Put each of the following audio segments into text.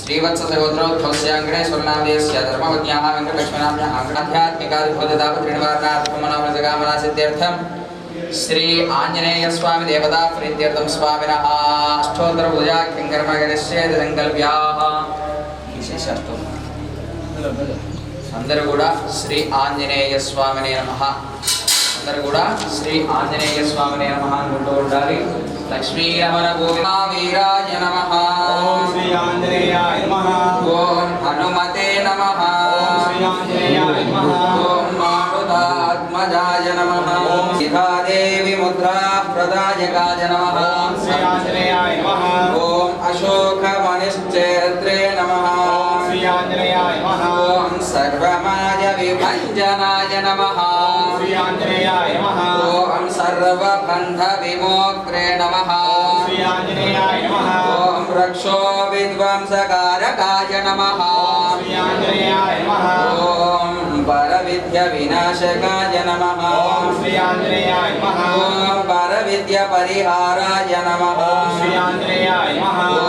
श्रीवत्ससहोत्रोद्भवस्य अङ्गणेश्वरनामदेस्य धर्मवत्याः वेङ्कटलक्ष्मीनाम्याः आध्यात्मिकाधिभूततापत्रिनिवारणार्थमनोरजकामनासिद्ध्यर्थं श्री आञ्जनेय स्वामी देवता प्रीत्यर्थं स्वामिनः अष्टोत्तर पूजा किङ्कर्मगणस्य संकल्प्याः విశేష అష్టోత్తరం అందరూ కూడా శ్రీ ఆంజనేయ స్వామినే నమ అందరూ కూడా శ్రీ ఆంజనేయ స్వామినే నమ అనుకుంటూ ఉండాలి. లక్ష్మీ రమణ గోవింద వీరాయ నమ. ఓం శ్రీ ఆంజనేయాయ నమః. ఓం హనుమతే నమ. ఓం శ్రీ ఆంజనేయాయ నమః. ఓం మారుతాత్మజాయ నమ. ఓం సీతాదేవి ముద్రా ప్రదాయకాయ నమ. ఓం శ్రీ ఆంజనేయాయ నమః. ఓం అశోకమణిశ్చేత్రే నమ. ఓం శ్రీ ఆంజనేయాయ నమః. ఓం సర్వమాయ విభంజనాయ నమ. आञ्जनेयाय नमः। ॐ सर्वबन्धविमोक्त्रे नमः। श्री आञ्जनेयाय नमः। ॐ रक्षो विद्वंसकारकाय नमः। नमः। ॐ श्री आञ्जनेयाय नमः।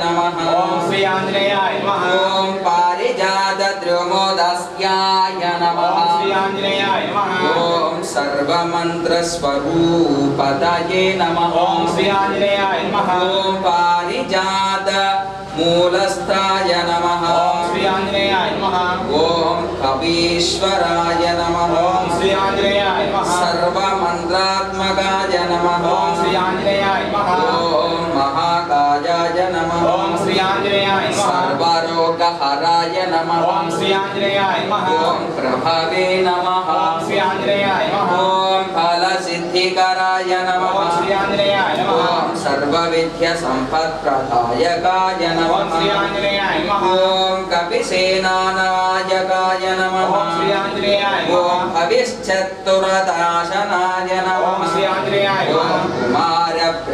నమ ఓం శ్రీ ఆంజనేయాయ నమః ఓం పరమంత్రే ప్రభేదకాయ నమ ఓం శ్రీ ఆంజనేయాయ నమః ఓం భీమసేన మహాజకృతే నమ ఓం శ్రీ ఆంజనేయాయ నమః ఓం సర్వదుఃఖహరాయ నమ ఓం శ్రీ ఆంజనేయాయ నమః ఓం సర్వలోకచారిణే నమ ఓం శ్రీ ఆంజనేయాయ నమః ఓం మనోజవాయ నమ ఓం శ్రీ ఆంజనేయాయ నమః ఓం పారిజాత ద్రుమోదస్యాయ నమ ఓం శ్రీ ఆంజనేయాయ నమః ఓం సర్వమంత్రస్వరూపదయే నమ ఓం శ్రీ ఆంజనేయాయ నమః ఓం పారిజాత మూలస్థాయ నమ ఓం శ్రీ ఆంజనేయాయ నమః ఓం కవీశ్వరాయ నమ ఓం శ్రీ ఆంజనేయాయ నమః. సర్వమంత్రాత్మకాయ నమ. ఓం శ్రీ ఆంజనేయాయ నమః. ఓం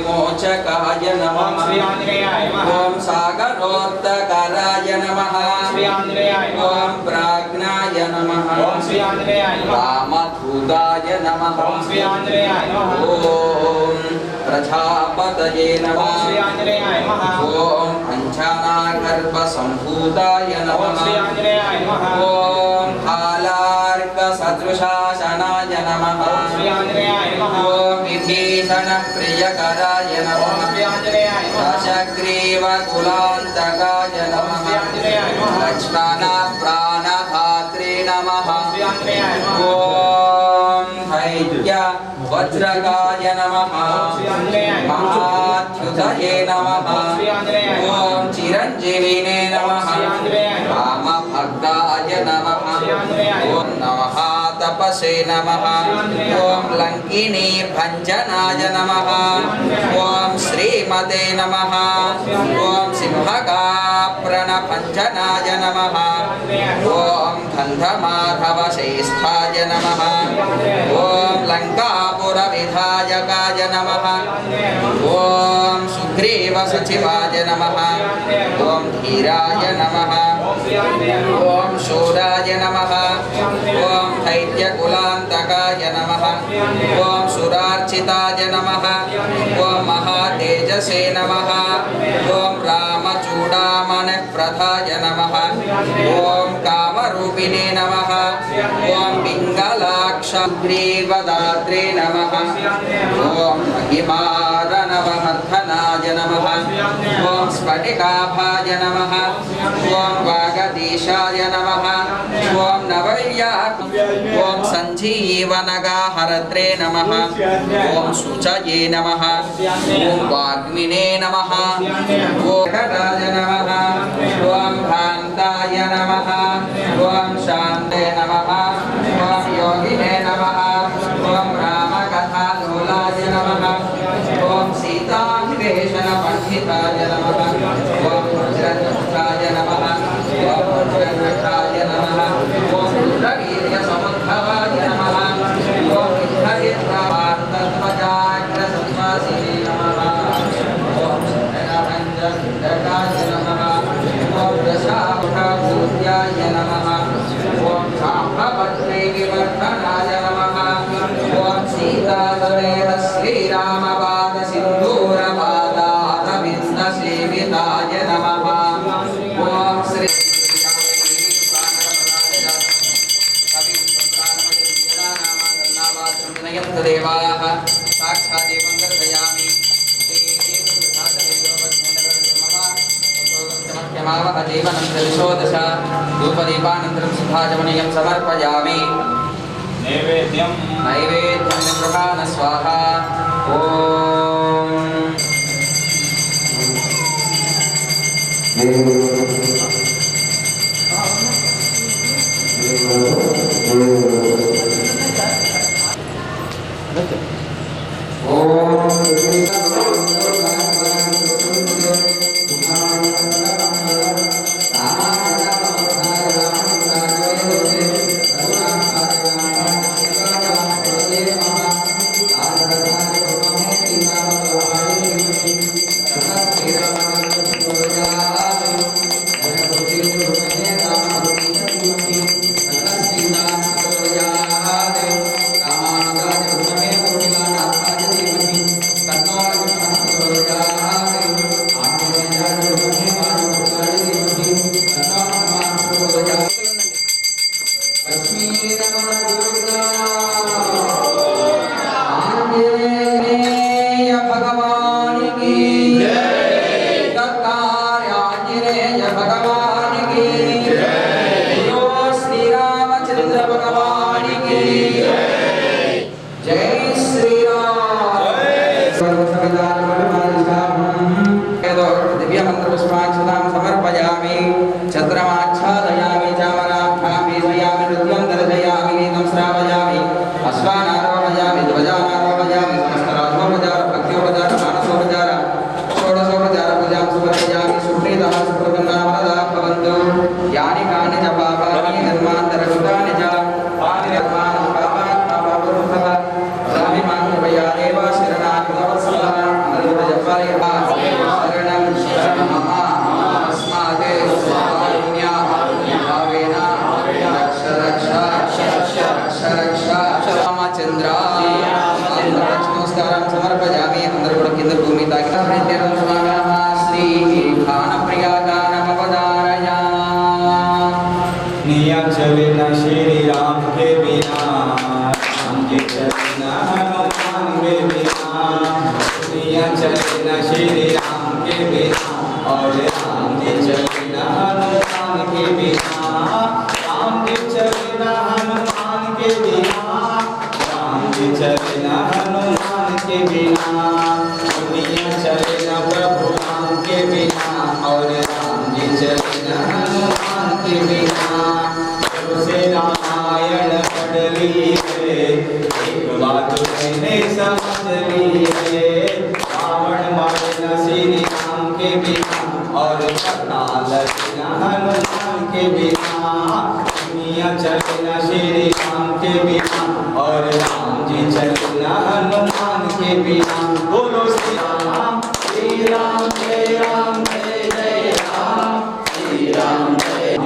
బంధ విమోచకాయ నమ ఓం శ్రీ ఆంజనేయాయ నమః ఓం సాగరోత్తకరాయ నమ ఓం శ్రీ ఆంజనేయాయ నమః ఓం ప్రాజ్ఞాయ నమ ఓం శ్రీ ఆంజనేయాయ నమః రామధూతాయ నమ ఓం శ్రీ ఆంజనేయాయ నమః ఓం ప్రజాపతయే నమ ఓం శ్రీ ఆంజనేయాయ నమః ఓం అంజనాగర్భ तपसे नमः ॐ लङ्किनीर्भञ्जनाय नमः ॐ श्रीमते नमः ॐ सिंहकाप्रणभञ्जनाय नमः ॐ गन्धमाधवशेष्ठाय नमः ॐ लङ्कापुरविधायकाय नमः ॐ सुग्रीवसचिवाय नमः ॐ धीराय नमः ॐ शूराय नमः ॐ कुलांतकाय नमः। ओम सुरार्चिताय नमः। ओम महातेजसे नमः। ओम रामचूडामणप्रधाय नमः। ओम कामरूपिणे नमः। ओम पिङ्गलाक्षग्रीवदात्रे नमः। ओम महिमा ॐ स्फटिकाभाय नमः ॐ वागदीशाय नमः ॐ नवल्या ॐ सञ्जीवनगाहरत्रे नमः ॐ शुचये नमः ॐ वाग्मिने नमः ॐ राज नमः ॐ भान्ताय नमः ॐ शान्ते नमः ॐ योगिने नमः। Ah. ूपदीपानन्तरं सुभाजमुनियं समर्पयामि। नैवेद्यं नैवेद्य राम के चले न हनुमान के बिना दुनिया चले न प्रभु राम के बिना और राम जी चले न हनुमान के बिना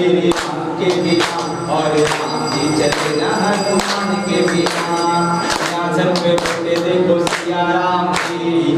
राम के बिना और राम जी चले ना हनुमान के बिना देखो सिया राम जी।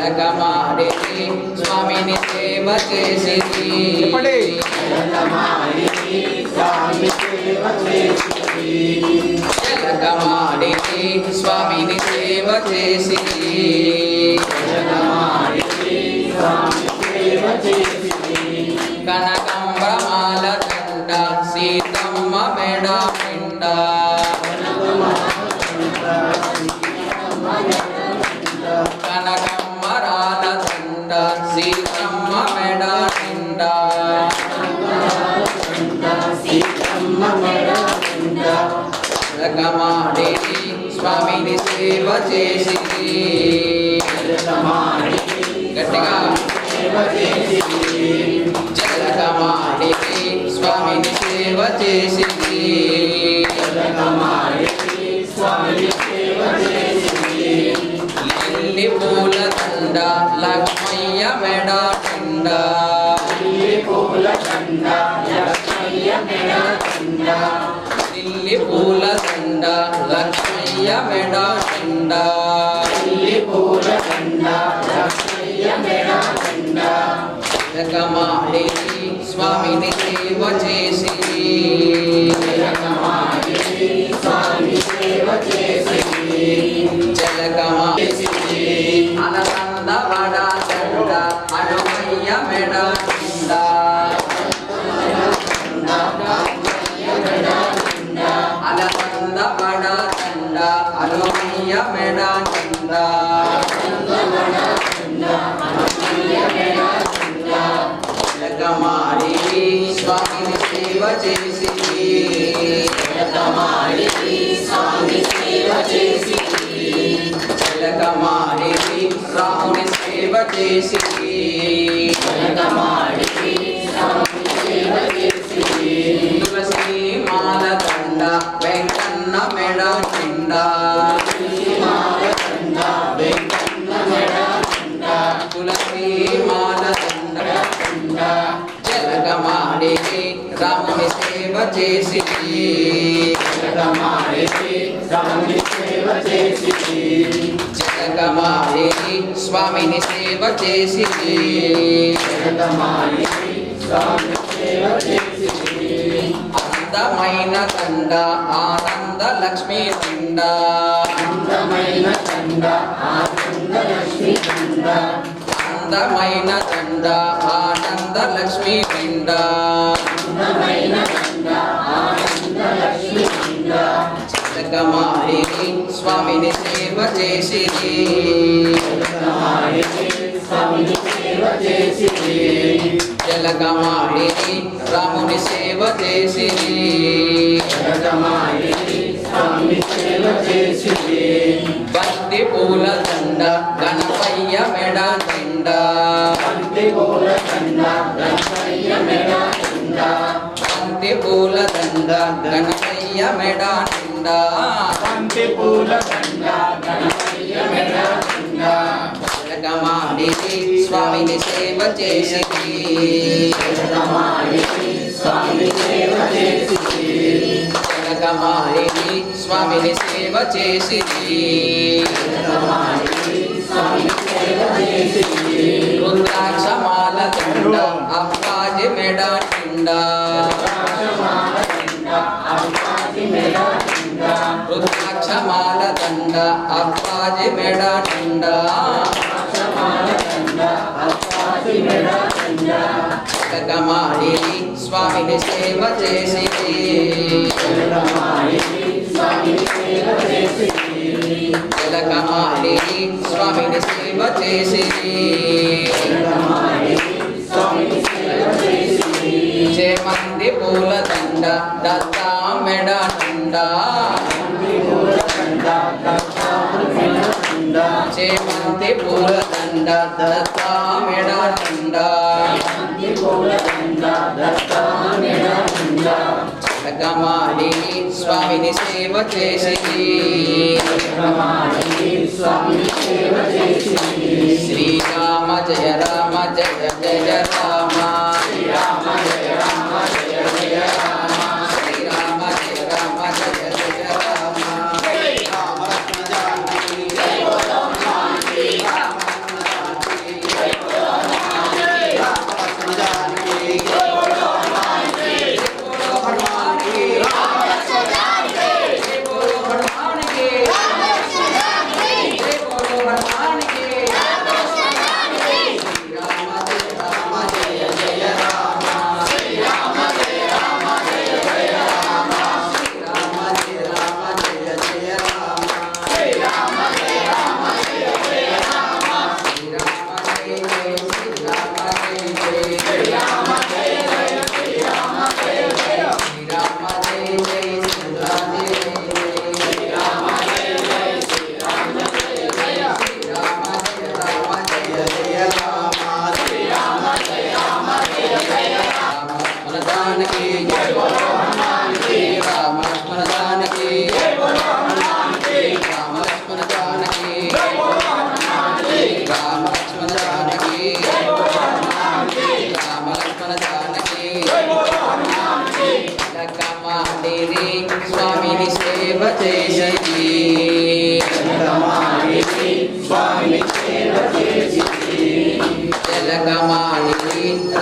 జగమాడిని స్వామిని సేవ చేసింది జగమాడిని స్వామిని సేవ చేసింది కనకం బ్రహ్మాల తంట సీతమ్మ మేడా జగమాడి స్వామిని సేవ చేసి. గట్టిగా జగమాడి స్వామిని సేవ చేసి. లిల్లి పూల దండ దండ లక్ష్మయ్య మెడ దండ పూల దండ లక్ష్మయ్య మెడ దండ చేసి స్వామిని సేవ చేసి. అందమైన తండ ఆనంద లక్ష్మీ తండ అందమైన తండ ఆనంద లక్ష్మీ తండ అందమైన తండ ఆనంద లక్ష్మీ తండ అందమైన ఆనంద లక్ష్మీ స్వామిని సేవ చేసి జలగమాలిని రాముని సేవ చేసి బంతి పూల దండ గణపయ్య మెడ నిండ. బంతి పూల దండ గణపయ్య మెడ నిండ. బంతి పూల దండ గణపయ్య మెడ దండ బంతి పూల జగమాణిని స్వామిని సేవ చేసి. జగమాణిని స్వామిని సేవ చేసి. జగమాణిని స్వామిని సేవ చేసి. మెడ చుండా రుద్రాక్షమాల దండ అప్పాజి మెడ దండ జగమాలిని స్వామిని సేవ చేసి. జలకమాలిని స్వామిని సేవ చేసి. చేమంతి పూల దండ దత్తా మెడ దండ చేమంతి పూల దండ దత్తా స్వామిని సేవ చేసి. శ్రీరామ జయ రామ జయ జయ రామ.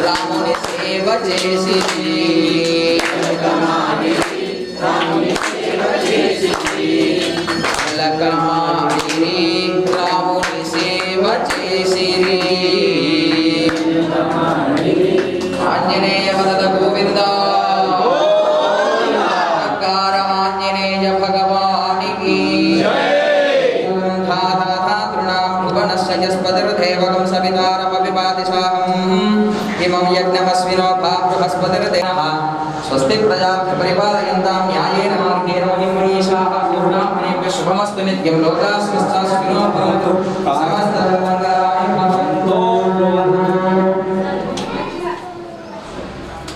రాముని సేవ చేసి